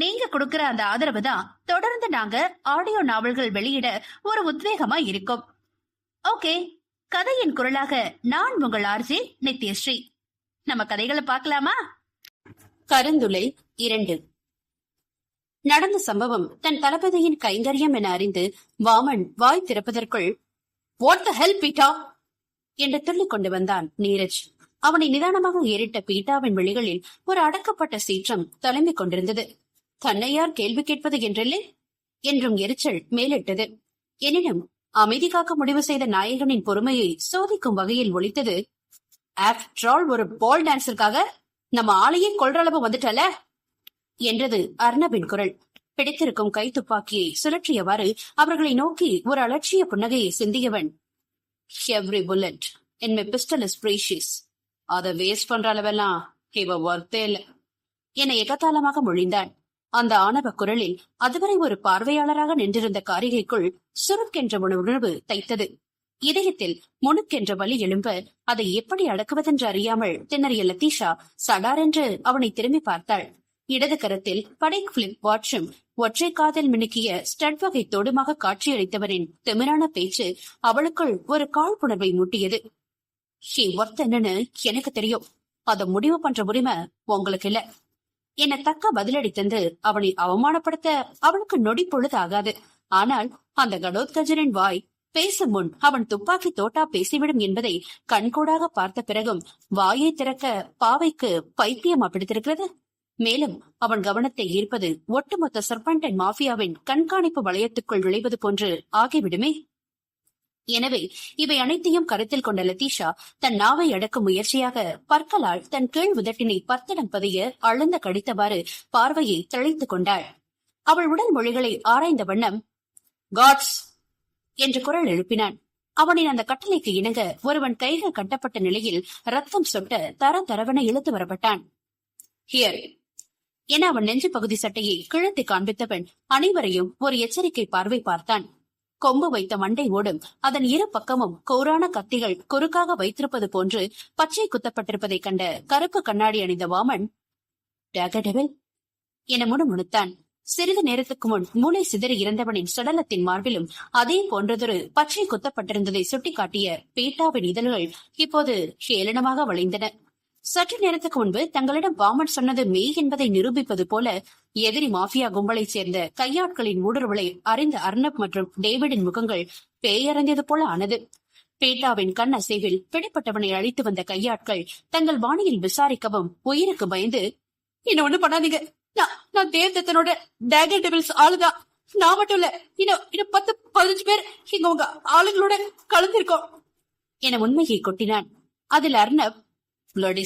நீங்க கொடுக்கற அந்த ஆதரவு தான் தொடர்ந்து நாங்க ஆடியோ நாவல்கள் வெளியிட ஒரு உத்வேகமா இருக்கும். ஓகே கதையின் குரலாக நான் உங்கள் ஆர்ஜி நித்யஸ்ரீ. நம்ம கதைகளை பார்க்கலாமா? கருந்துளை இரண்டு. நடந்த சம்பவம் தன் தளபதியின் கைங்கரியம் என அறிந்து வாமன் வாய் திறப்பதற்குள் வாட் த ஹெல் பீட்டா என்று துள்ளிக் கொண்டு வந்தான் நீரஜ். அவனை நிதானமாக ஏறிட்ட பீட்டாவின் விழிகளில் ஒரு அடக்கப்பட்ட சீற்றம் தலைமை கொண்டிருந்தது. தன்னை யார் கேள்வி கேட்பது என்றில்லை? என்றும் எரிச்சல் மேலிட்டது. எனினும் அமைதி காக்க முடிவு செய்த நாயகனின் பொறுமையை சோதிக்கும் வகையில் ஒழித்தது ஆஃப்டர் ஆல் ஒரு பால் டான்ஸருக்காக நம்ம ஆளையே கொள்றளவு அளவு வந்துட்டல என்றது அர்ணபின் குரல். பிடித்திருக்கும் கை துப்பாக்கியை சுழற்றியவாறு அவர்களை நோக்கி ஒரு அலட்சிய புன்னகையை சிந்தியவன் every bullet in my pistol is precious அதை வேஸ்ட் பண்ற அளவெல்லாம் இவ ஒர்த்தே இல்ல. என எகத்தாளமாக மொழிந்தான். அந்த ஆணவ குரலில் அதுவரை ஒரு பார்வையாளராக நின்றிருந்த காரிகைக்குள் சுருக்கென்ற ஒரு உணர்வு தைத்தது. இதயத்தில் முணுக்கென்ற வலி எழும்ப அதை எப்படி அடக்குவதென்று அறியாமல் திணறிய லத்தீஷா சடாரென்று அவனை திரும்பி பார்த்தாள். இடது கரத்தில் படை பிளிப் வாட்சும் ஒற்றை காதில் மினுக்கிய ஸ்டட் வகை தொடுமாக காட்சியளித்தவரின் திமிரான பேச்சு அவளுக்குள் ஒரு காழ்ப்புணர்வை மூட்டியது. ஹே ஒர்த் என்னன்னு எனக்கு தெரியும். அதை முடிவு பண்ற உரிமை உங்களுக்கு இல்ல. என்ன தக்க பதிலடி தந்து அவனை அவமானப்படுத்த அவளுக்கு நொடி பொழுது ஆகாது ஆனால் அந்த கடோத்கஜனின் வாய் பேசும் முன் அவன் துப்பாக்கி தோட்டா பேசிவிடும் என்பதை கண்கூடாக பார்த்த பிறகும் வாயை திறக்க பாவைக்கு பைத்தியமா பிடித்திருக்கிறது மேலும் அவன் கவனத்தை ஈர்ப்பது ஒட்டுமொத்த சர்பண்டன் மாஃபியாவின் கண்காணிப்பு வளையத்துக்குள் நுழைவது போன்று ஆகிவிடுமே. எனவே இவை அனைத்தையும் கருத்தில் கொண்ட லதீஷா தன் நாவை அடக்கும் முயற்சியாக பற்களால் தன் கீழ் உதட்டினை பத்தடம் பதிய அழுந்த கடித்தவாறு பார்வையை தெளித்துக் கொண்டாள். அவள் உடல் மொழிகளை ஆராய்ந்த வண்ணம் காட்ஸ் என்று குரல் எழுப்பினான். அவனின் அந்த கட்டளைக்கு இணங்க ஒருவன் கைகள் கட்டப்பட்ட நிலையில் ரத்தம் சொட்ட தர தரவென இழுத்து வரப்பட்டான். ஹியர் என அவன் நெஞ்சு பகுதி சட்டையை கிழத்தி காண்பித்தவன் அனைவரையும் ஒரு எச்சரிக்கை பார்வை பார்த்தான். கொம்பு வைத்த மண்டை ஓடும். அதன் இரு பக்கமும் கோரான கத்திகள் குறுக்காக வைத்திருப்பது போன்று பச்சை குத்தப்பட்டிருப்பதைக் கண்ட கருப்பு கண்ணாடி அணிந்த வாமன் டேகடெவில்? என முணுமுணுத்தான். சிறிது நேரத்துக்கு முன் மூளை சிதறி இறந்தவனின் சடலத்தின் மார்பிலும் அதே போன்றதொரு பச்சை குத்தப்பட்டிருந்ததை சுட்டிக்காட்டிய பீட்டாவின் இதழ்கள் இப்போது ஏளனமாக வளைந்தன. சற்று நேரத்துக்கு முன்பு தங்களிடம் வாமன் சொன்னது மெய் என்பதை நிரூபிப்பது போல எதிரி மாஃபியா கும்பலைச் சேர்ந்த கையாட்களின் ஊடுருவலை அறிந்த அர்ணப் மற்றும் டேவிடின் முகங்கள் பேயறந்தது போல ஆனது. பீட்டாவின் கண் அசைவில் பிடிப்பட்டவனை அழித்து வந்த கையாட்கள் தங்கள் வாணியில் விசாரிக்கவும் உயிருக்கு பயந்து என்ன ஒண்ணு பண்ணாதீங்க. நான் நான் தேவதத்தனோட டேகர் டெபிள்ஸ் ஆளுதான். நான் மட்டும் இல்ல இன்னும் இன்னும் பத்து பதினஞ்சு பேர் இங்க உங்க ஆளுங்களோட கலந்திருக்கோம். என உண்மையை கொட்டினான். அதில் அர்ணப் bloody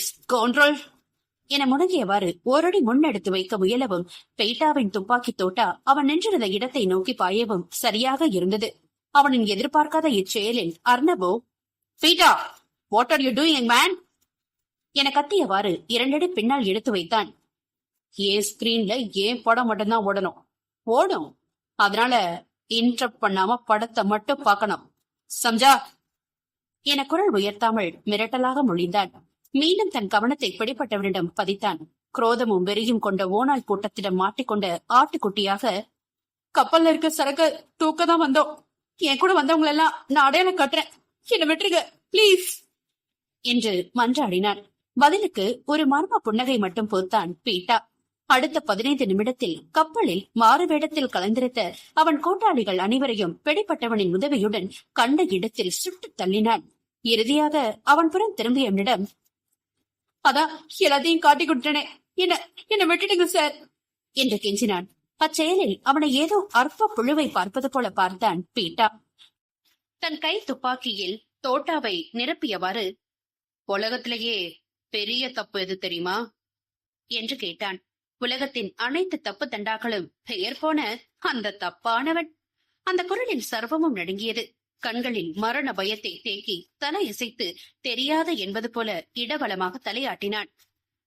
என முடங்கியவாறு ஓரடி முன்னெடுத்து வைக்க முயலவும் பெய்டாவின் துப்பாக்கி தோட்டா அவன் நின்றிருந்த இடத்தை நோக்கி பாயவும் சரியாக இருந்தது. அவனின் எதிர்பார்க்காத இச்செயலில் Arnabo Peeta what are you doing man என கத்தியவாறு இரண்டடி பின்னால் எடுத்து வைத்தான். ஏன் ஸ்கிரீன்ல ஏன் படம் மட்டும்தான் ஓடணும்? ஓடும். அதனால இன்டரப்ட் பண்ணாம படத்தை மட்டும் பார்க்கணும். சம்ஜா! என குரல் உயர்த்தாமல் மிரட்டலாக மொழிந்தான். மீண்டும் தன் கவனத்தை பிடிப்பட்டவரிடம் பதித்தான். குரோதமும் வெறியும் கொண்ட ஓநாய் கூட்டத்திடம் மாட்டிக்கொண்ட ஆட்டுக்குட்டியாக கப்பல்ல இருக்க சரக்கு தூக்க தான் வந்தோம். என் கூட வந்தவங்க எல்லாம் நான் அடையாளம் கட்டுறேன். என்ன விட்டுருங்க பிளீஸ் என்று மன்றாடினான். பதிலுக்கு ஒரு மர்ம புன்னகை மட்டும் பொறுத்தான் பீட்டா. அடுத்த பதினைந்து நிமிடத்தில் கப்பலில் மாறு வேடத்தில் கலந்திருந்த அவன் கூட்டாளிகள் அனைவரையும் பிடிப்பட்டவனின் உதவியுடன் கண்ட இடத்தில் சுட்டு தள்ளினான். இறுதியாக அவன் புறம் திரும்பியவனிடம் அதான் எல்லாத்தையும் காட்டி கொடுத்தனே என்ன என்ன விட்டுடுங்க சார் என்று கெஞ்சினான். அச்செயலில் அவனை ஏதோ அற்ப புழுவை பார்ப்பது போல பார்த்தான் பீட்டா. தன் கை துப்பாக்கியில் தோட்டாவை நிரப்பியவாறு உலகத்திலேயே பெரிய தப்பு எது தெரியுமா? என்று கேட்டான். உலகத்தின் அனைத்து தப்பு தண்டாக்களும் பெயர் போன அந்த தப்பானவன். அந்த குரலில் சர்வமும் நடுங்கியது. கண்களின் மரண பயத்தை தேக்கி தலை இசைத்து தெரியாத என்பது போல இடவளமாக தலையாட்டினான்.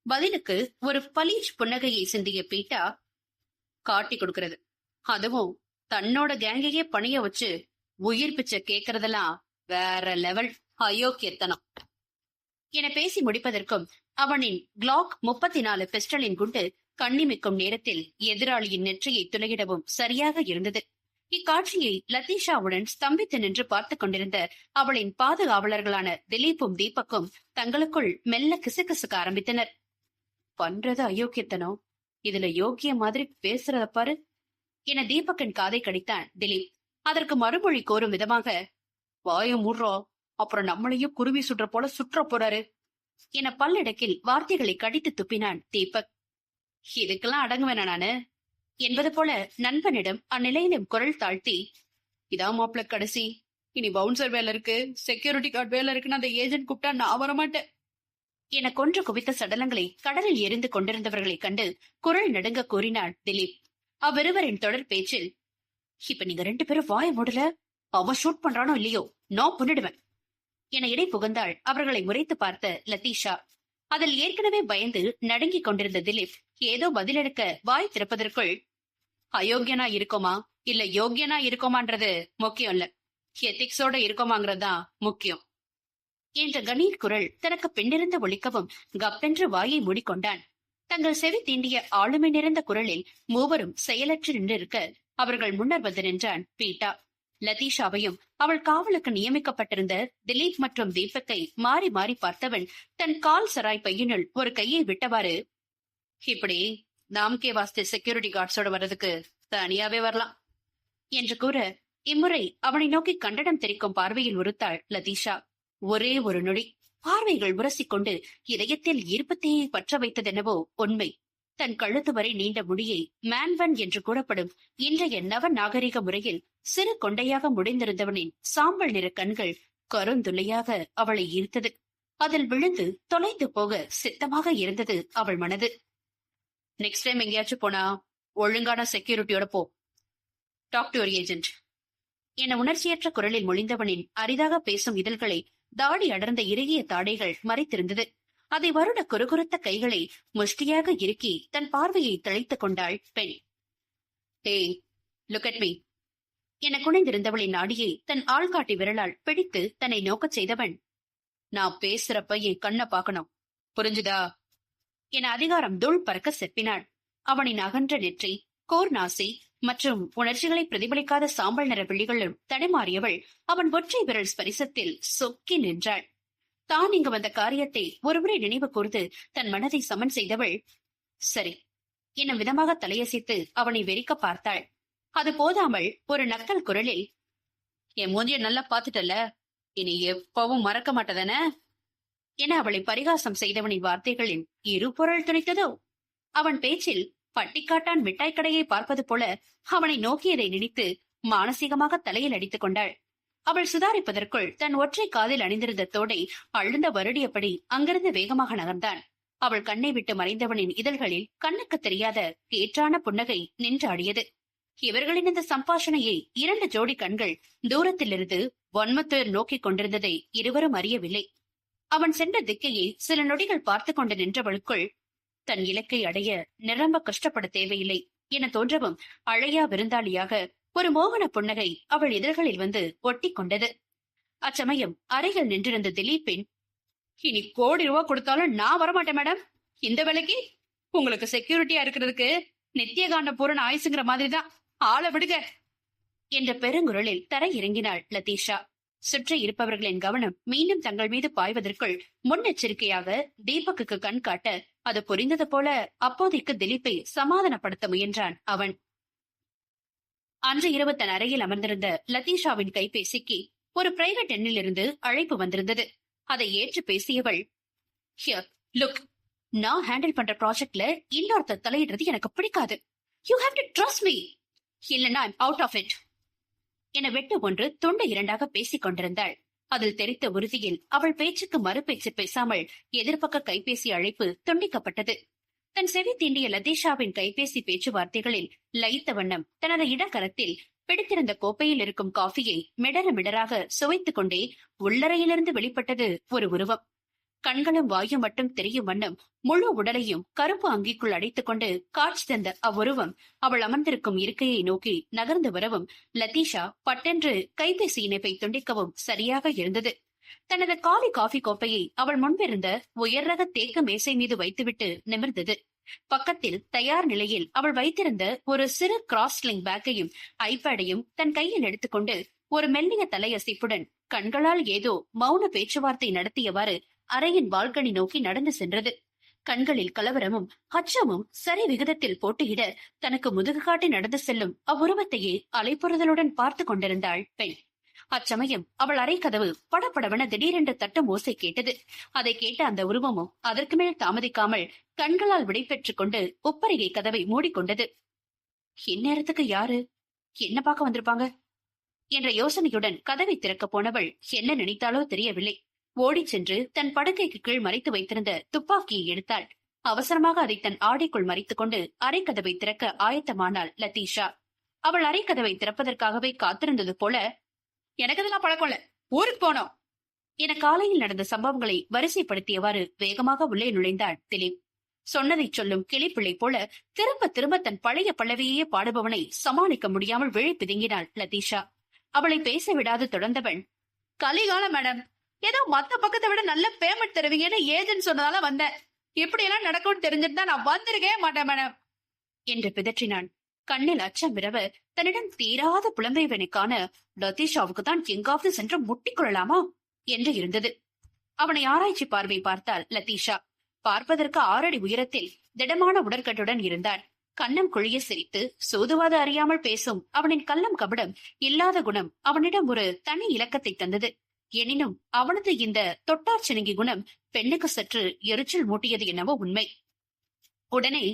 பதிலுக்கு ஒரு பலீஜ் புன்னகையை சிந்திய பீட்டா காட்டி கொடுக்கிறது. அதுவும் தன்னோட கேங்கையே பணிய வச்சு உயிர் பிச்சை கேக்குறதெல்லாம் வேற லெவல் அயோக்கியத்தனம். என பேசி முடிப்பதற்கும் அவனின் கிளாக் முப்பத்தி நாலு பிஸ்டலின் குண்டு கண்ணிமிக்கும் நேரத்தில் எதிராளியின் நெற்றியை துளையிடவும் சரியாக இருந்தது. இக்காட்சியை லத்தீஷாவுடன் ஸ்தம்பித்து நின்று பார்த்துக் கொண்டிருந்த அவளின் பாதுகாவலர்களான திலீப்பும் தீபக்கும் தங்களுக்குள் மெல்ல கிசுகிசுக்க ஆரம்பித்தனர். பண்றது அயோக்கியத்தனம். இதுல யோக்கிய மாதிரி பேசுறத பாரு. என தீபக்கின் காதை கடித்தான் திலீப். அதற்கு மறுமொழி கோரும் விதமாக வாய முடுறோம் அப்புறம் நம்மளையும் குருவி சுற்ற போல சுற்ற போறாரு. என பல்லடக்கில் வார்த்தைகளை கடித்து துப்பினான் தீபக். இதுக்கெல்லாம் அடங்குவேனா நானு? என்பது போல நண்பனிடம் அந்நிலையிலும் குரல் தாழ்த்தி இதான் மாப்பிள கடைசி. இனி பவுன்சர் வேலை இருக்கு. செக்யூரிட்டி கார்டு வேலை இருக்குன்னு அந்த ஏஜென்ட் கூப்பிட்டா நான் வரமாட்டேன். என கொன்று குவித்த சடலங்களை கடலில் எரிந்து கொண்டிருந்தவர்களை கண்டு குரல் நடுங்க கூறினார் திலீப். அவ்விருவரின் தொடர் பேச்சில் இப்ப நீங்க ரெண்டு பேரும் வாய மூடல? அவன் ஷூட் பண்றானோ இல்லையோ? நான் பண்ணிடுவேன். என இடை புகுந்தாள் அவர்களை முறைத்து பார்த்த லத்தீஷா. அதில் ஏற்கனவே பயந்து நடுங்கிக் கொண்டிருந்த திலீப் ஏதோ பதிலெடுக்க வாய் திறப்பதற்குள் அயோக்கியனா இருக்கோமா? இல்ல யோக்கியனா இருக்கோமான்றது முக்கியம் இல்ல. எத்திக்ஸோட இருக்கோமாங்கிறதுதான் முக்கியம். என்ற கணீர் குரல் தனக்கு பின்னிருந்து ஒழிக்கவும் கப்பென்று வாயை மூடிக்கொண்டான். தங்கள் செவி தீண்டிய ஆளுமை நிறைந்த குரலில் மூவரும் செயலற்று நின்றிருக்க அவர்கள் முன்னர் வந்து நின்றான் பீட்டா. லதீஷாவையும் அவள் காவலுக்கு நியமிக்கப்பட்டிருந்த திலீப் மற்றும் தீபக்கை மாறி மாறி பார்த்தவன் தன் கால் சராய் பையினுள் ஒரு கையை விட்டவாறு இப்படி நாம்கே வாஸ்து செக்யூரிட்டி கார்ட்ஸோட வர்றதுக்கு தனியாவே வரலாம். என்று கூற இம்முறை அவனை நோக்கி கண்டனம் தெரிக்கும் பார்வையில் உறுத்தாள் லதீஷா. ஒரே ஒரு நொடி பார்வைகள் உரசிக்கொண்டு இதயத்தில் ஈர்ப்பத்தையே பற்ற வைத்ததெனவோ உண்மை. தன் கழுத்து வரை நீண்ட முடியை மேன்வன் என்று கூறப்படும் இன்றைய நவ நாகரிக முறையில் சிறு கொண்டையாக முடிந்திருந்தவனின் சாம்பல் நிற கண்கள் கருந்துளையாக அவளை ஈர்த்தது. அதில் விழுந்து தொலைந்து போக சித்தமாக இருந்தது அவள் மனது. நெக்ஸ்ட் டைம் எங்கேயாச்சும் போனா ஒழுங்கான செக்யூரிட்டியோட போ. டாக் டு ஏஜென்ட் என உணர்ச்சியற்ற குரலில் மொழிந்தவனின் அரிதாக பேசும் இதழ்களை தாடி அடர்ந்த இறுகிய தாடைகள் மறைத்திருந்தது. அதை வருட குறுகுறுத்த கைகளை முஷ்டியாக இறுக்கி தன் பார்வையை தழைத்துக் கொண்டாள் பெண். ஏய் லுக் அட் மீ என குனைந்திருந்தவளின் நாடியை தன் ஆள்காட்டி விரலால் பிடித்து தன்னை நோக்கச் செய்தவன் நான் பேசுறப்ப என் கண்ணை பார்க்கணும். புரிஞ்சுதா? என அதிகாரம் தூள் பறக்க செப்பினாள். அவனின் அகன்ற நெற்றி கோர் நாசி மற்றும் உணர்ச்சிகளை பிரதிபலிக்காத சாம்பல் நிற விழிகளும் தடுமாறியவள் அவன் ஒற்றை விரல் ஸ்பரிசத்தில் சொக்கி நின்றாள். தான் இங்கு வந்த காரியத்தை ஒருமுறை நினைவு கூர்ந்து தன் மனதை சமன் செய்தவள் சரி. என்னும் விதமாக தலையசைத்து அவனை வெறிக்க பார்த்தாள். அது போதாமல் ஒரு நக்கல் குரலில் என் மூஞ்சிய நல்லா பாத்துட்டல இனி எப்பவும் மறக்க மாட்டதான? என அவளை பரிகாசம் செய்தவனின் வார்த்தைகளில் இரு பொருள் துணித்ததோ? அவன் பேச்சில் பட்டிக்காட்டான் மிட்டாய் கடையை பார்ப்பது போல அவனை நோக்கியதை நினைத்து மானசீகமாக தலையில் அடித்துக் கொண்டாள். அவள் சுதாரிப்பதற்குள் தன் ஒற்றை காதில் அணிந்திருந்த தோடை அழுந்த வருடியபடி அங்கிருந்து வேகமாக நகர்ந்தான். அவள் கண்ணை விட்டு மறைந்தவனின் இதழ்களில் கண்ணுக்கு தெரியாத ஏற்றான புன்னகை நின்றாடியது. இவர்களின் இந்த சம்பாஷணையை இரண்டு ஜோடி கண்கள் தூரத்திலிருந்து ஒன்மத்தர் நோக்கிக் கொண்டிருந்ததை இருவரும் அறியவில்லை. அவன் சென்ற திக்கையை சில நொடிகள் பார்த்து கொண்டு நின்றவளுக்குள் தன் இலக்கை அடைய நிரம்ப கஷ்டப்பட தேவையில்லை என தோன்றவும் அழையா விருந்தாளியாக ஒரு மோகன புன்னகை அவள் இதழ்களில் வந்து ஒட்டி கொண்டது. அச்சமயம் அறையில் நின்றிருந்த திலீப்பின் இனி கோடி ரூபா கொடுத்தாலும் நான் வரமாட்டேன் மேடம். இந்த விலைக்கு உங்களுக்கு செக்யூரிட்டியா இருக்கிறதுக்கு நித்தியகாண்ட பூரண ஆயுசுங்கிற மாதிரிதான் ஆளை விடுங்க என்ற பெருங்குரலில் தரை இறங்கினாள் லதீஷா. சுற்றி இருப்பவர்களின் கவனம் மீண்டும் தங்கள் மீது பாய்வதற்குள் முன்னெச்சரிக்கையாக தீபக்குக்கு கண் காட்ட அது புரிந்தது போல அப்போதைக்கு திலீப்பை சமாதானப்படுத்த முயன்றான் அவன். அன்று இரவு தன் அறையில் அமர்ந்திருந்த லதீஷாவின் கைபேசிக்கு ஒரு பிரைவேட் எண்ணிலிருந்து அழைப்பு வந்திருந்தது. அதை ஏற்று பேசியவள் ஹியர் லுக் நான் ஹேண்டில் பண்ற ப்ராஜெக்ட்ல இன்னொருத்தர் தலையிடுறது எனக்கு பிடிக்காது. You have to trust me இல்லைன்னா ஐம் அவுட் ஆஃப் இட் என வெட்டு ஒன்று துண்டு இரண்டாக பேசிக் கொண்டிருந்தாள். அதில் தெரித்த உறுதியில் அவள் பேச்சுக்கு மறுபேச்சு பேசாமல் எதிர்பக்க கைபேசி அழைப்பு துண்டிக்கப்பட்டது. தன் செவி தீண்டிய லதீஷாவின் கைபேசி பேச்சுவார்த்தைகளில் லயித்த வண்ணம் தனது இடக்கரத்தில் பிடித்திருந்த கோப்பையில் இருக்கும் காஃபியை மிடர மிடராக சுவைத்துக் கொண்டே உள்ளறையிலிருந்து வெளிப்பட்டது ஒரு உருவம். கண்களும் வாயும் மட்டும் தெரியும் வண்ணம் முழு உடலையும் கருப்பு அங்கிக்குள் அடைத்துக் கொண்டு காட்சி தந்த அவ்வுருவம் அவள் அமர்ந்திருக்கும் இருக்கையை நோக்கி நகர்ந்து வரவும் லதீஷா பட்டென்று கைபேசி இணைப்பை துண்டிக்கவும் சரியாக இருந்தது. தனது காலி காஃபி கோப்பையை அவள் முன்பிருந்த உயர் ரக தேக்க மேசை மீது வைத்துவிட்டு நிமிர்ந்தது. பக்கத்தில் தயார் நிலையில் அவள் வைத்திருந்த ஒரு சிறு கிராஸ்லிங் பேக்கையும் ஐபேடையும் தன் கையில் எடுத்துக்கொண்டு ஒரு மெல்லிய தலையசைப்புடன் கண்களால் ஏதோ மௌன பேச்சுவார்த்தை நடத்தியவாறு அறையின் பால்கனி நோக்கி நடந்து சென்றது. கண்களில் கலவரமும் அச்சமும் சரி விகிதத்தில் போட்டியிட தனக்கு முதுகு காட்டி நடந்து செல்லும் அவ்வுருவத்தையே அலைப்புறுதலுடன் பார்த்து கொண்டிருந்தாள் பெண். அச்சமயம் அவள் அறை கதவு படப்படவென திடீரென்று தட்டும் ஓசை கேட்டது. அதை கேட்ட அந்த உருவமும் அதற்கு மேல் தாமதிக்காமல் கண்களால் விடைபெற்றுக் கொண்டு ஒப்பரிகை கதவை மூடிக்கொண்டது. இந்நேரத்துக்கு யாரு? என்ன பார்க்க வந்திருப்பாங்க? என்ற யோசனையுடன் கதவை திறக்க போனவள் என்ன நினைத்தாலோ தெரியவில்லை. ஓடிச் சென்று தன் படுக்கைக்கு கீழ் மறைத்து வைத்திருந்த துப்பாக்கியை எடுத்தாள். அவசரமாக அதை தன் ஆடைக்குள் மறைத்துக் கொண்டு அரைக்கதவை திறக்க ஆயத்தமானாள் லத்தீஷா. அவள் அரைக்கதவை திறப்பதற்காகவே காத்திருந்தது போல எனக்கு இதெல்லாம் பழக்கம்ல ஊருக்கு போனோம். என காலையில் நடந்த சம்பவங்களை வரிசைப்படுத்தியவாறு வேகமாக உள்ளே நுழைந்தாள் திலீப். சொன்னதை சொல்லும் கிளிப்பிள்ளை போல திரும்ப திரும்ப தன் பழைய பல்லவியே பாடுபவனை சமாளிக்க முடியாமல் விழி பிதுங்கினாள் லதீஷா அவளை பேச விடாது தொடர்ந்தவன் கலிகால மேடம். ஏதோ மத்த பக்கத்தை விட நல்ல பேமெண்ட் தருவீங்கன்னு ஏஜென்ட் சொன்னதால வந்தேன். இப்படி எல்லாம் நடக்கும்னு தெரிஞ்சிருந்தா நான் வந்திருக்கவே மாட்டேன் மேடம் என்று பிதற்றினான். கண்ணில் அச்சம் விரவ தன்னிடம் தீராத புலம்பெயவனை காண லதீஷாவுக்கு தான் எங்காவது சென்று முட்டிக் கொள்ளலாமா என்று இருந்தது. அவனை ஆராய்ச்சி பார்வை பார்த்தால் லதீஷா. பார்ப்பதற்கு ஆறடி உயரத்தில் திடமான உடற்கட்டுடன் இருந்தான். கண்ணம் குழிய சிரித்து சோதுவாத அறியாமல் பேசும் அவனின் கள்ளம் கபடம் இல்லாத குணம் அவனிடம் ஒரு தனி இலக்கத்தை தந்தது. எனினும் அவனது இந்த தொட்டார் சினங்கி குணம் பெண்ணுக்கு சற்று எரிச்சல் மூட்டியது என்னவோ உண்மை. உடனே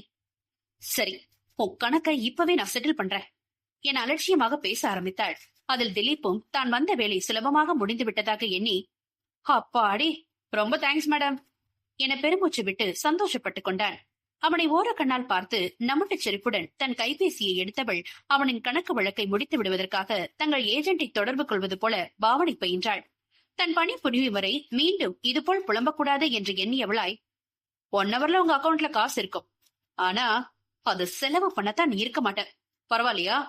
சரி உன் கணக்கை இப்பவே நான் செட்டில் பண்றேன். என அலட்சியமாக பேச ஆரம்பித்தாள். அதில் திலீப்பும் தான் வந்த வேலை சுலபமாக முடிந்து விட்டதாக எண்ணி அப்பாடி ரொம்ப தேங்க்ஸ் மேடம் என பெருமூச்சு விட்டு சந்தோஷப்பட்டுக் கொண்டான். அவனை ஓரக்கண்ணால் பார்த்து நம்முட்டச் செருப்புடன் தன் கைபேசியை எடுத்தவள் அவனின் கணக்கு வழக்கை முடித்து விடுவதற்காக தங்கள் ஏஜென்ட்டை தொடர்பு கொள்வது போல பாவனை பயின்றாள். தன் பணி புரியும் வரை மீண்டும் இதுபோல் புலம்பக்கூடாது என்று எண்ணியவளாய் ஒன் ஹவர்ல உங்க அக்கவுண்ட்ல காசு இருக்கும். ஆனா அது செலவு பண்ணத்தான் நீ இருக்க மாட்ட. பரவாயில்லையா?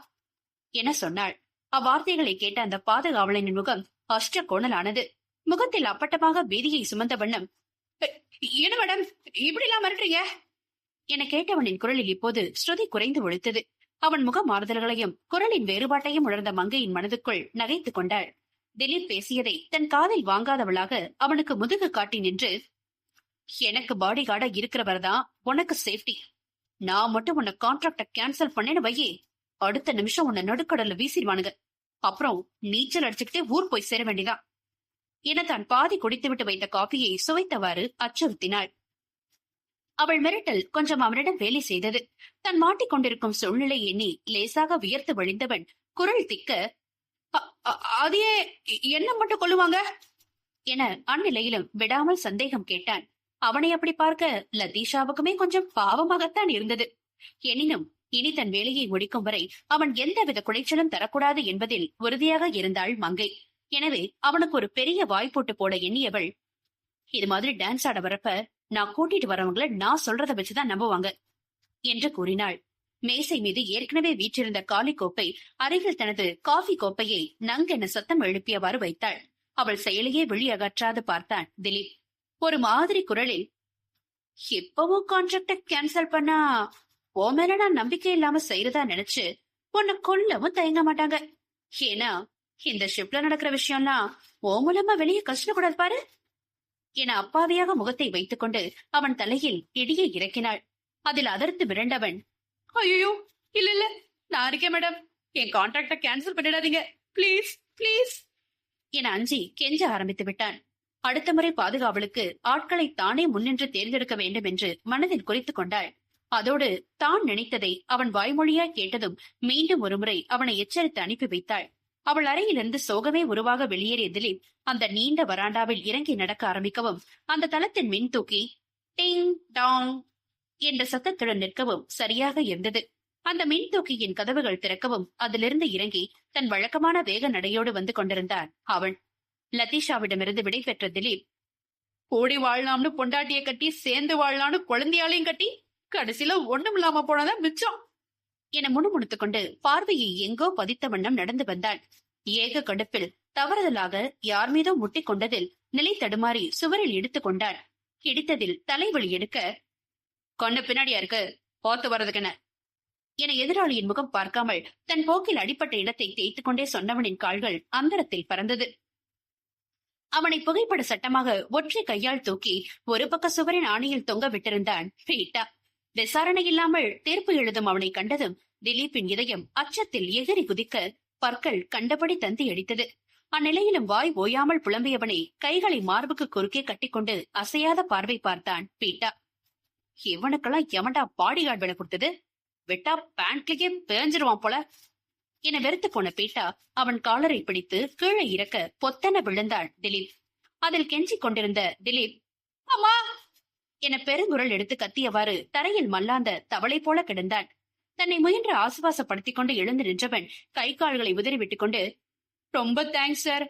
என சொன்னாள். அவ்வார்த்தைகளை கேட்ட அந்த பாதுகாவலனின் முகம் அஷ்ட கோணலானது முகத்தில் அப்பட்டமாக பீதியை சுமந்த வண்ணம் என்ன மேடம்? இப்படி எல்லாம் மிரட்டுறீங்க? என கேட்டவனின் குரலில் இப்போது ஸ்ருதி குறைந்து ஒழித்தது. அவன் முக மாறுதல்களையும் குரலின் வேறுபாட்டையும் உணர்ந்த மங்கையின் மனதுக்குள் நகைத்துக் கொண்டாள். திலீப் பேசியதை தன் காதில் வாங்காதவளாக அவனுக்கு முதுகு காட்டி நின்று எனக்கு பாடி கார்டா இருக்கிறவர் தான் உனக்கு சேஃப்டி நான் மட்டும் உன்னை கான்ட்ராக்ட கேன்சல் பண்ணேன்னு வையே. அடுத்த நிமிஷம் உன்னை நடுக்கடல்ல வீசிடுவானுங்க. அப்புறம் நீச்சல் அடிச்சுக்கிட்டே ஊர் போய் சேர வேண்டியதான். என தான் பாதி குடித்துவிட்டு வைத்த காபியை சுவைத்தவாறு அச்சுறுத்தினாள். அவள் மிரட்டல் கொஞ்சம் அவனிடம் வேலை செய்தது. தன் மாட்டிக்கொண்டிருக்கும் சூழ்நிலை எண்ணி லேசாக வியர்த்து வழிந்தவன் குரல் திக்க அதையே என்ன மட்டும் கொள்ளுவாங்க என அந்நிலையிலும் விடாமல் சந்தேகம் கேட்டான். அவனை அப்படி பார்க்க லதீஷாவுக்குமே கொஞ்சம் பாவமாகத்தான் இருந்தது. எனினும் இனி தன் வேலையை முடிக்கும் வரை அவன் எந்தவித குடைச்சலும் தரக்கூடாது என்பதில் உறுதியாக இருந்தாள் மங்கை. எனவே அவனுக்கு ஒரு பெரிய வாய்ப்போட்டு போட எண்ணியவள் இது மாதிரி டான்ஸ் ஆட வரப்ப நான் கூட்டிட்டு வரவங்கள நான் சொல்றத வச்சுதான் நம்புவாங்க என்று கூறினாள். மேசை மீது ஏற்கனவே வீற்றிருந்த காலி கோப்பை அருகில் தனது காஃபி கோப்பையை நங்கென சத்தம் எழுப்பியவாறு வைத்தாள். அவள் செயலையே வெளியகற்றாது பார்த்தான் திலீப். ஒரு மாதிரி குரலில் எப்பவும் கான்ட்ராக்ட கேன்சல் பண்ணா ஓ மேல நான் நம்பிக்கை இல்லாம செய்யறதா நினைச்சு உன்னை கொல்லவும் தயங்க மாட்டாங்க. ஏன்னா இந்த ஷிப்ல நடக்கிற விஷயம்லாம் ஓ மூலமா வெளியே கஷ்டக்கூடாது பாரு. என அப்பாவியாக முகத்தை வைத்துக்கொண்டு அவன் தலையில் இடியை இறக்கினாள். அதில் அதிர்ந்து விரண்டவன் ஐயோ இல்ல இல்ல. நான் இருக்கேன் மேடம் என் கான்ட்ராக்ட கேன்சல் பண்ணிடாதீங்க. ப்ளீஸ் ப்ளீஸ் என அஞ்சி கெஞ்ச ஆரம்பித்து விட்டான். அடுத்த முறை பாதுகாவலுக்கு ஆட்களை தானே முன்னின்று தேர்ந்தெடுக்க வேண்டும் என்று மனதில் குறித்துக் கொண்டாள். அதோடு தான் நினைத்ததை அவன் வாய்மொழியாய் கேட்டதும் மீண்டும் ஒருமுறை அவனை எச்சரித்து அனுப்பி வைத்தாள். அவள் அறையிலிருந்து சோகமே உருவாக வெளியேறிய திலீப் அந்த நீண்ட வராண்டாவில் இறங்கி நடக்க ஆரம்பிக்கவும் அந்த தளத்தின் மின் தூக்கி டிங் டாங் என்ற சத்தத்துடன் நிற்கவும் சரியாக இருந்தது. அந்த மின் தூக்கியின் கதவுகள் திறக்கவும் அதிலிருந்து இறங்கி தன் வழக்கமான வேக நடையோடு வந்து கொண்டிருந்தான் அவன். லதீஷாவிடமிருந்து விடை பெற்ற திலீப் கூடி வாழலாம்னு பொண்டாட்டிய கட்டி சேர்ந்து வாழலாம்னு குழந்தையாலையும் கட்டி கடைசியில ஒண்ணும் இல்லாம போனதான் மிச்சம். என முணுமுணுத்துக் கொண்டு பார்வையை எங்கோ பதித்த வண்ணம் நடந்து வந்தான். ஏக கடுப்பில் தவறுதலாக யார் மீதோ முட்டிக் கொண்டதில் நிலை தடுமாறி சுவரில் இடித்துக் கொண்டான். இடித்ததில் தலைவலி எடுக்க கொண்டு பின்னாடியா இருக்கு. போத்து வர்றதுக்கென என எதிராளியின் முகம் பார்க்காமல் தன் போக்கில் அடிப்பட்ட இடத்தை தேய்த்துக் கொண்டே சொன்னவனின் கால்கள் அந்தரத்தில் பறந்தது. அவனை புகைப்பட சட்டமாக ஒற்றை கையால் தூக்கி ஒரு பக்க சுவரின் ஆணையில் தொங்க விட்டிருந்தான் பீட்டா விசாரணை இல்லாமல் தீர்ப்பு எழுதும் அவனை கண்டதும் திலீப்பின் இதயம் அச்சத்தில் எகிரி குதிக்க பற்கள் கண்டபடி தந்தி அடித்தது. அந்நிலையிலும் வாய் ஓயாமல் புலம்பியவனை கைகளை மார்புக்கு குறுக்கே கட்டிக்கொண்டு அசையாத பார்வை பார்த்தான் பீட்டா இவனுக்கெல்லாம் எவன்டா பாடி கார்டு வேலை கொடுத்தது? விட்டா பேண்ட்லயே பேஞ்சிருவான் போல. என வெறுத்து போன பீட்டா அவன் காலரை பிடித்து கீழே இறக்க பொத்தன விழுந்தான் திலீப். அதில் கெஞ்சிக் கொண்டிருந்த திலீப் அம்மா! என பெருங்குரல் எடுத்து கத்தியவாறு தரையில் மல்லாந்த தவளை போல கிடந்தான் தன்னை முயன்று ஆசுவாசப்படுத்திக் கொண்டு எழுந்து நின்றவன் கை கால்களை உதறிவிட்டுக் கொண்டு ரொம்ப தேங்க்ஸ் சார்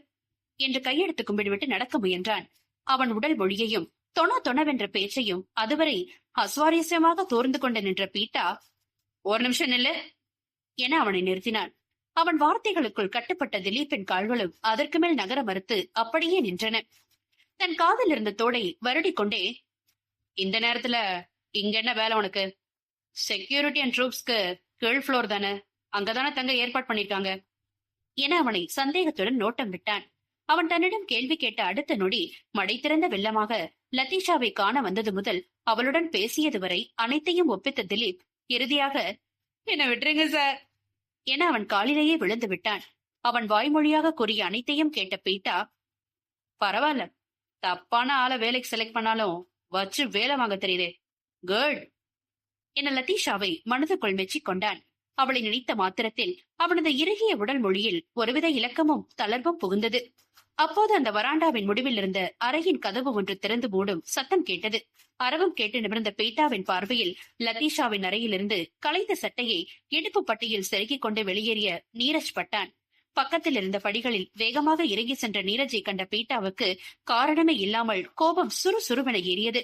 என்று கையெடுத்து கும்பிடுவிட்டு நடக்க முயன்றான். அவன் உடல் மொழியையும் தொண தொணவென்ற பேச்சையும் அதுவரை அஸ்வாரஸ்யமாக தோர்ந்து கொண்டு நின்ற பீட்டா ஒரு நிமிஷம் நில்லு என அவனை நிறுத்தினான். அவன் வார்த்தைகளுக்குள் கட்டுப்பட்ட திலீப்பின் கால்களும் அதற்கு மேல் நகர மறுத்து அப்படியே நின்றன. தன் காதில் இருந்த தோடை வருடிக்கொண்டே இந்த நேரத்துல இங்க என்ன வேலை உனக்கு? செக்யூரிட்டி அண்ட் ட்ரூப்ஸ்க்கு கீழ் ஃப்ளோர் தானே அங்கதானே தங்க ஏற்பாடு பண்ணிருக்காங்க என அவனை சந்தேகத்துடன் நோட்டம் விட்டான். அவன் தன்னிடம் கேள்வி கேட்ட அடுத்த நொடி மடை திறந்த வெள்ளமாக லத்தீஷாவை காண வந்தது முதல் அவளுடன் பேசியது வரை அனைத்தையும் ஒப்பித்த திலீப் இறுதியாக என்ன விட்டுருங்க சார். என அவன் காலிலேயே விழுந்து விட்டான். அவன் வாய்மொழியாக கூறிய அனைத்தையும் கேட்ட பீட்டா பரவாயில்ல தப்பான ஆளை வேலைக்கு செலக்ட் பண்ணாலும் வச்சு வேலை வாங்க தெரியுதே. குட் என லத்தீஷாவை மனதுக்குள் மெச்சிக் கொண்டான். அவளை நினைத்த மாத்திரத்தில் அவனது இறுகிய உடல் மொழியில் ஒருவித இலக்கமும் தளர்வும் புகுந்தது. அப்போது அந்த வராண்டாவின் முடிவில் இருந்த அறையின் கதவு ஒன்று திறந்து மூடும் சத்தம் கேட்டது. அரவம் கேட்டு நிமிர்ந்த பீட்டாவின் பார்வையில் லதீஷாவின் அறையிலிருந்து களைத்த சட்டையை இடுப்பு பட்டியில் செருகிக் கொண்டு வெளியேறிய நீரஜ் பட்டான். பக்கத்தில் இருந்த படிகளில் வேகமாக இறங்கி சென்ற நீரஜை கண்ட பீட்டாவுக்கு காரணமே இல்லாமல் கோபம் சுறுசுறுவென ஏறியது.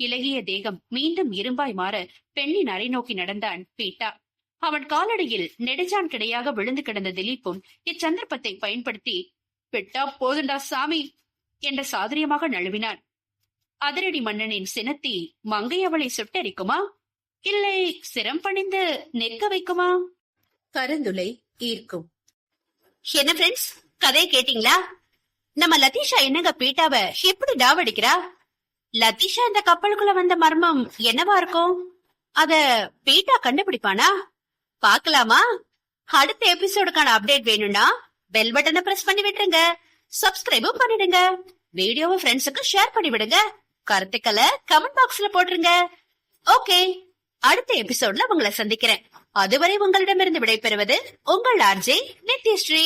இலகிய தேகம் மீண்டும் இரும்பாய் மாற பெண்ணின் அறை நோக்கி நடந்தான் பீட்டா. அவன் காலடியில் நெடுஞ்சான் கிடையாக விழுந்து கிடந்த திலீப்பும் இச்சந்தர்ப்பத்தை பயன்படுத்தி விட்டா போதுண்டா சாமி என்ற சாதுரியமாக நழுவினான். அதிரடி மன்னனின் சினத்தி மங்கை அவளை சுட்டரிக்குமா? இல்லை சிரம் பணிந்து நிற்க வைக்குமா? கருந்துளை ஈர்க்கும். என்ன ஃப்ரெண்ட்ஸ் கதை கேட்டீங்களா? நம்ம லதீஷா என்னங்க பீட்டாவ எப்படி டாவடிக்கிறா? லதீஷா இந்த கப்பலுக்குள்ள வந்த மர்மம் என்னவா இருக்கும்? அத பீட்டா கண்டுபிடிப்பானா? பார்க்கலாமா? அடுத்த எபிசோடுக்கான அப்டேட் வேணும்னா பெல் பட்டனை பிரஸ் பண்ணி விட்டுருங்க. சப்ஸ்கிரைபும் பண்ணிடுங்க. வீடியோவை ஃப்ரெண்ட்ஸுக்கு ஷேர் பண்ணி விடுங்க. கருத்துக்களை கமெண்ட் பாக்ஸ்ல போட்டுருங்க. ஓகே அடுத்த எபிசோட்ல உங்களை சந்திக்கிறேன். அதுவரை உங்களிடமிருந்து விடைபெறுவது உங்கள் ஆர்ஜே நித்யஸ்ரீ.